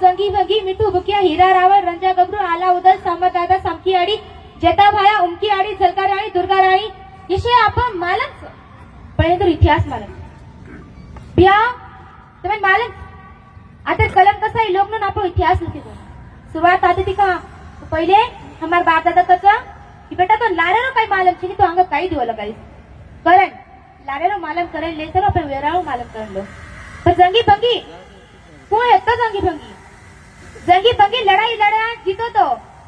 चंगी वंगी मिठू बुकिया हिरा रावळ रंजा गबरू आला उदल सामदादा सामकी आडी जेता भाया उमकी आडी झलका राणी दुर्गा राणी यशे आपण मालच पण तो इतिहास मालक. बिया तुम्ही मालक. आता कलम कसा आहे लोक आपण इतिहास लिखी सुरुवात आता ती का? पहिले हमार बाप दादा कसा? की बेटा तो लारेरो काही मालम छी तो हंगा काही दिवला काही. करण लारेरो मालम करण ले सर आपण वेराळो मालम करण लो. पण जंगी भंगी कोण येतं जंगी भंगी. जंगी बंगी लड़ाई लड़ा जीतो तो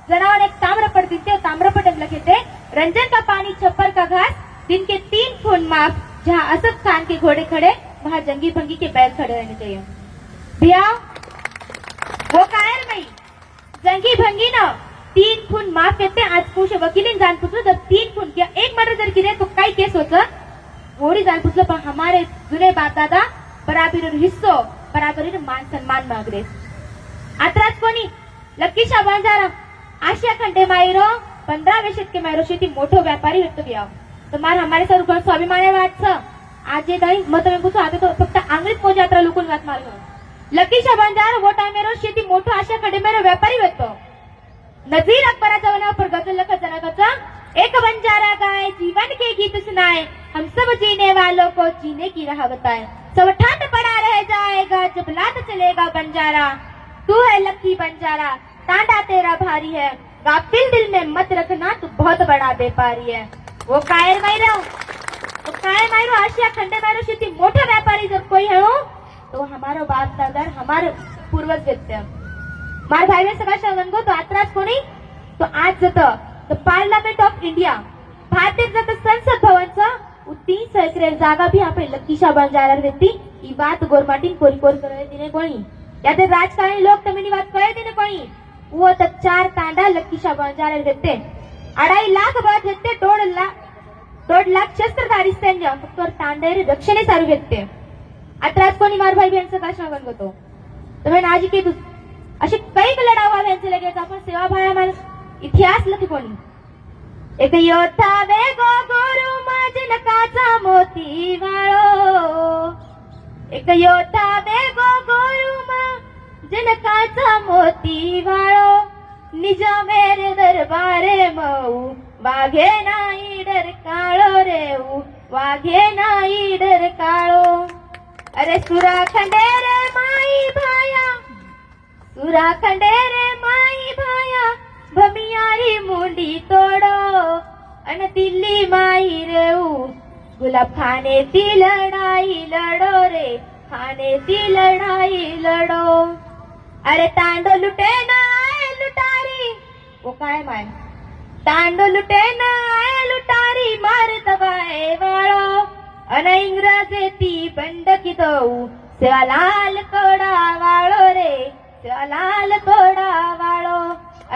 जनावर एक ताम्रपट दिखते और हो ताम्रपट लगे थे रंजन का पानी छप्पर का घास दिन के तीन खून माफ. जहाँ असद खान के घोड़े खड़े वहाँ जंगी भंगी के बैल खड़े रहने चाहिए. भैया हो वो कायर मई जंगी भंगी ना तीन खून माफ कहते आज पूछे ने जान पूछो जब तीन खून किया एक मर्डर जर किया तो काय केस होतं? वोडी जान पूछलं पण हमारे जुने बाप दादा बराबर हिस्सो बराबर मान सन्मान माग रहे आत्रात कोणी लक्कीशा बांजारा आशिया खंडे मायरो पंधराव्या शतके मायरो शेती मोठो व्यापारी व्यक्त व्याव तर मार हमारे सर घर स्वाभिमाने वाटछ આજે દઈ મત મેં પૂછો આજે તો ફક્ત આંગ્રેજ કોઈ યાત્રા લોકો વાત માર્યો લકીશા બંજાર वो टाइमेरो शेती मोठो आशिया खंडे मायरो व्यापारी व्यक्त नजीर अकबराच्या वनावर पर गजल लखत जनाकाचा एक बंजारा गाय जीवन के गीत सुनाए हम सब जीने वालों को जीने की राह बताए सब ठाट पड़ा रह जाएगा जब लात चलेगा बंजारा तू है लक्की बंजारा टांडा तेरा भारी है। गाफिल दिल में मत रखना तू बहुत बड़ा व्यापारी है। वो कायर मायरो वो कायर मायरो आशिया खंडे मायरो शेती मोठा व्यापारी जब कोई है हो तो हमारो बाप दादा हमारे पूर्वज व्यक्ती भाई मार भाईने सगळा सांगो तो आत्राच कोणी तो आज जात द पार्लमेंट ऑफ इंडिया भारतीय जात संसद भवनचं तीन सहकारी जागा भी आपण लकीशा बंजारा व्यक्ती ही बात गोरमाटीन कोरी कोरी करे दिने कोणी यात राजकारणी लोक तमिनी बात कळे देने कोणी? वो तक चार तांडा लक्की लकीशा बंजारार देते. अडाई लाख बात व्यक्ते दोड लाख दोड लाख शस्त्रधारी सैन्य फक्त तांडेरे रक्षणे सारू व्यक्ते आत्राच कोणी मार भाई यांचं का सांगत होतो तुम्ही नाजी की असे कैक लढावा यांचे लगेच आपण सेवा भाया माल इतिहास लखी कोणी? एक योद्धा वेगो गुरु जनकाचा मोती वाळो. एक योद्धा वेगो गुरु मा जनकाचा मोती वाळो. निज मेरे दरबारे मऊ. वाघे नाही डर काळो रेऊ वाघे नाही डर काळो. अरे सुरा रे माई भाया. सुरा खंडेरे माई भाया. भमियारी मुंडी तोडो. अन दिल्ली माई रेऊ गुलाब खाने ती लढाई लढो रे. खाने ती लढाई लढो. अरे तांडो लुटे ना आए लुटारी। वो काय माय? तांडो लुटे ना आए लुटारी मार दबाए वाळो अन इंग्रजे ती बंड की दऊ सेवा लाल कोडा वाळो रे सेवा लाल कोडा वाळो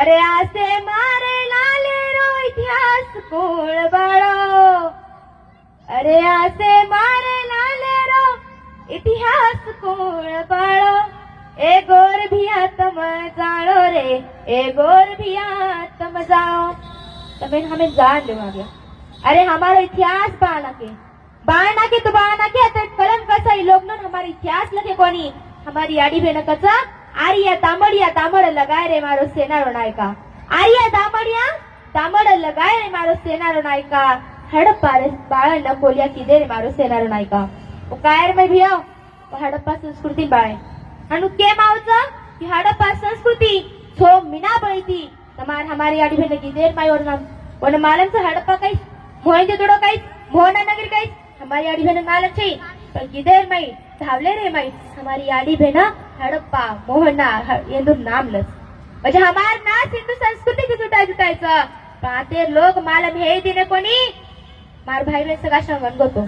अरे आसे मारे लाले रो इतिहास कोळ ए गोर भिया तम जाणो रे। ए गोर भिया तम जाओ। તમે हमें जान लो आगे अरे हमारा इतिहास बाना के। बाना के तो बाना के आता कलम कसा ही लोग हमारा इतिहास लगे कोणी हमारी आडी बेन कसा आरिया तामड़िया तामड़ लगाय रे मारो सेनारो नायका। आरिया दामडिया तामड़ लगाए रे मारो सेनारो नायका। हडप्पा रे बाळ नकोलिया किदे रे मारो सेनारो नायका। ओ कायर में भी हडप्पा संस्कृति बाळे आणि केम आवचं की हडप्पा संस्कृती छो मीना बळती તમાર हमारी आडी भेट गिदेर माय और नाम और मालम हडप्पा काही मोहिंदे तोडो काही मोहना नगर काही हमारी आडी भेट मालम છે પણ गिदेर माई धावले रे माई हमारी आडी भेट हडप्पा मोहना ಎಂದು नाम लस म्हणजे हमार नाच हिंदू संस्कृती जुटाय जुटायचं पण ते लोक मालम हे दिने कोणी मार भाई में सगळा सांगून गोतो